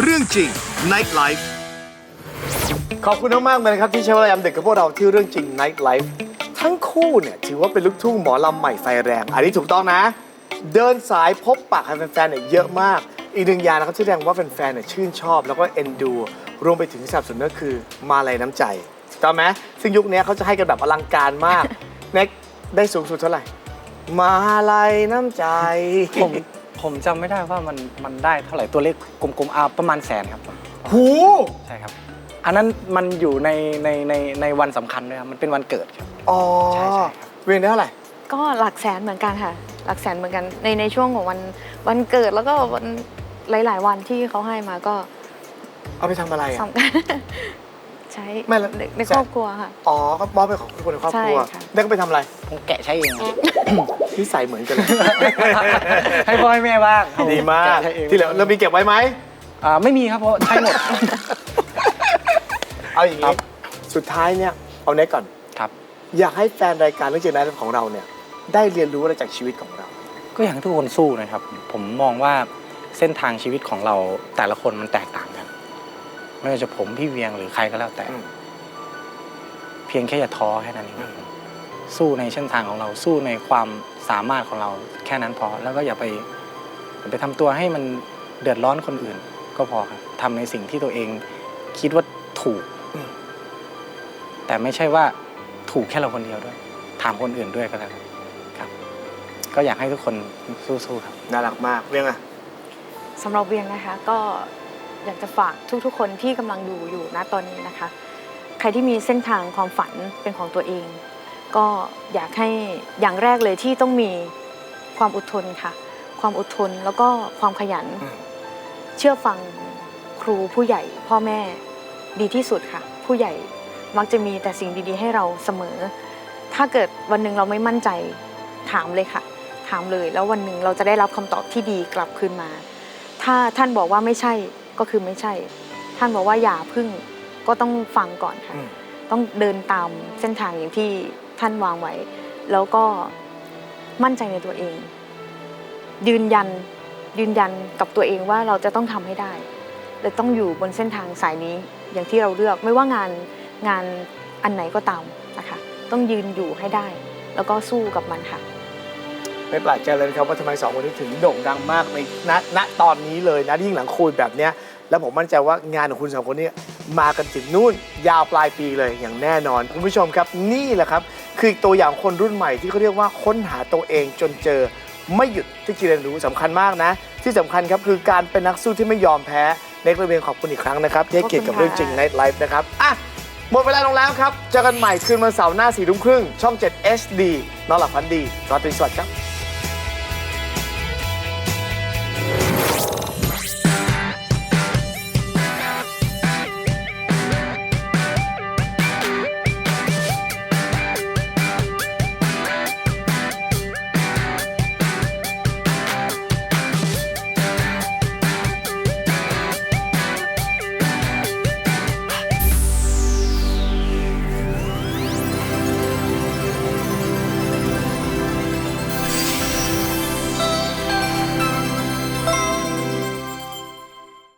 เรื่องจริง Night Life ขอบคุณมากๆเลยนะครับที่ใช้เวลายามดึกกับพวกเราที่เรื่องจริง Night Life ทั้งคู่เนี่ยถือว่าเป็นลูกทุ่งหมอลำใหม่ไฟแรง อันนี้ถูกต้องนะ เดินสายพบปะให้แฟนๆเนี่ยเยอะมาก อีกหนึ่งอย่างนะครับที่แสดงว่าแฟนๆเนี่ยชื่นชอบ แล้วก็เอ็นดู รวมไปถึงสนับสนุนก็คือมาลัยน้ำใจถูกต้องไหมซึ่งยุคนี้เขาจะให้กันแบบอลังการมาก เน็กได้สูงสุดเท่าไหร่ มาลัยน้ำใจผม ผมจำไม่ได้ว่ามันมันได้เท่าไหร่ตัวเลขกลมๆอ่าประมาณแสนครับ หูใช่ครับ อันนั้นมันอยู่ในในในในวันสำคัญด้วยครับ มันเป็นวันเกิดครับ อ๋อใช่ใช่ครับ เวียนได้เท่าไหร่ก็หลักแสนเหมือนกันค่ะ หลักแสนเหมือนกันในในช่วงของวันวันเกิดแล้วก็วันหลาย ๆ วันที่เขาให้มาก็เอาไปทำอะไรอะ สำคัญ ใช้ไม่แล้วในในครอบครัวค่ะ อ๋อก็มอบให้ของทุกคนในครอบครัวใช่ค่ะ ได้ก็ไปทำอะไร ผมแกะใช้เองครับ นิสัยเหมือนกันเลย ให้พ่อให้แม่บ้างครับดีมากแะใช้เองที่เหลือเรามีเก็บไว้ไหม อ่าไม่มีครับเพราะใช้หมด เอาอย่างครันี้บ สุดท้ายเนี่ย เอาเน็กก่อน ครับ อยากให้แฟนรายการเรื่องเจนนั้นของเราเนี่ย ได้เรียนรู้อะไรจากชีวิตของเรา ก็อย่างที่ทุกคนสู้นะครับ ผมมองว่าเส้นทางชีวิตของเราแต่ละคนมันแตกต่างกัน ไม่ว่าจะผมพี่เวียงหรือใครก็แล้วแต่ อืม เพียงแค่อย่าท้อแค่นั้นเองครับสู้ในเส้นทางของเราสู้ในความ สามารถของเราแค่นั้นพอ แล้วก็อย่าไปอย่าไปทำตัวให้มันเดือดร้อนคนอื่น ก็พอครับทำในสิ่งที่ตัวเองคิดว่าถูกอืมแต่ไม่ใช่ว่าถูกแค่เราคนเดียวด้วย ถามคนอื่นด้วยก็แล้วกันครับ ก็อยากให้ทุกคนสู้ๆครับ น่ารักมากเรื่องอะสำหรับเวียงนะคะก็อยากจะฝากทุกๆ คนที่กำลังดูอยู่ณตอนนี้นะคะ ใครที่มีเส้นทางความฝันเป็นของตัวเอง ก็อยากให้อย่างแรกเลยที่ต้องมีความอดทนค่ะ ความอดทนแล้วก็ความขยันอืมเชื่อฟังครูผู้ใหญ่ พ่อแม่ดีที่สุดค่ะ ผู้ใหญ่มักจะมีแต่สิ่งดีๆ ให้เราเสมอ ถ้าเกิดวันหนึ่งเราไม่มั่นใจถามเลยค่ะ ถามเลยแล้ววันหนึ่งเราจะได้รับคำตอบที่ดีกลับคืนมา ถ้าท่านบอกว่าไม่ใช่ก็คือไม่ใช่ ท่านบอกว่าอย่าพึ่งก็ต้องฟังก่อนค่ะอืมต้องเดินตามเส้นทางอย่างที่ ท่านวางไว้ แล้วก็มั่นใจในตัวเอง ยืนยันยืนยันกับตัวเองว่าเราจะต้องทำให้ได้และต้องอยู่บนเส้นทางสายนี้อย่างที่เราเลือกไม่ว่างานงานอันไหนก็ตามนะคะต้องยืนอยู่ให้ได้ แล้วก็สู้กับมันค่ะ ไม่แปลกใจเลยครับว่าทำไมสองคนนี้ถึงโด่งดังมากในณณตอนนี้เลยนะยิ่งหลังโควิดแบบเนี้ยแล้วผมมั่นใจว่างานของคุณสองคนนี้มากันถึงนู่นยาวปลายปีเลยอย่างแน่นอน คุณผู้ชมครับนี่แหละครับ คืออีกตัวอย่างคนรุ่นใหม่ที่เขาเรียกว่าค้นหาตัวเองจนเจอไม่หยุดที่จะเรียนรู้สำคัญมากนะ ที่สำคัญครับคือการเป็นนักสู้ที่ไม่ยอมแพ้เน็กระเวียนขอบคุณอีกครั้งนะครับที่ให้เกียรติกับเรื่องจริงในไลฟ์นะครับอะหมดเวลาลงแล้วครับเจอกันใหม่คืนวันเสาร์หน้าสี่ทุ่มครึ่งช่อง 7 HD นอนหลับฝันดีราตรีสวัสดิ์ครับ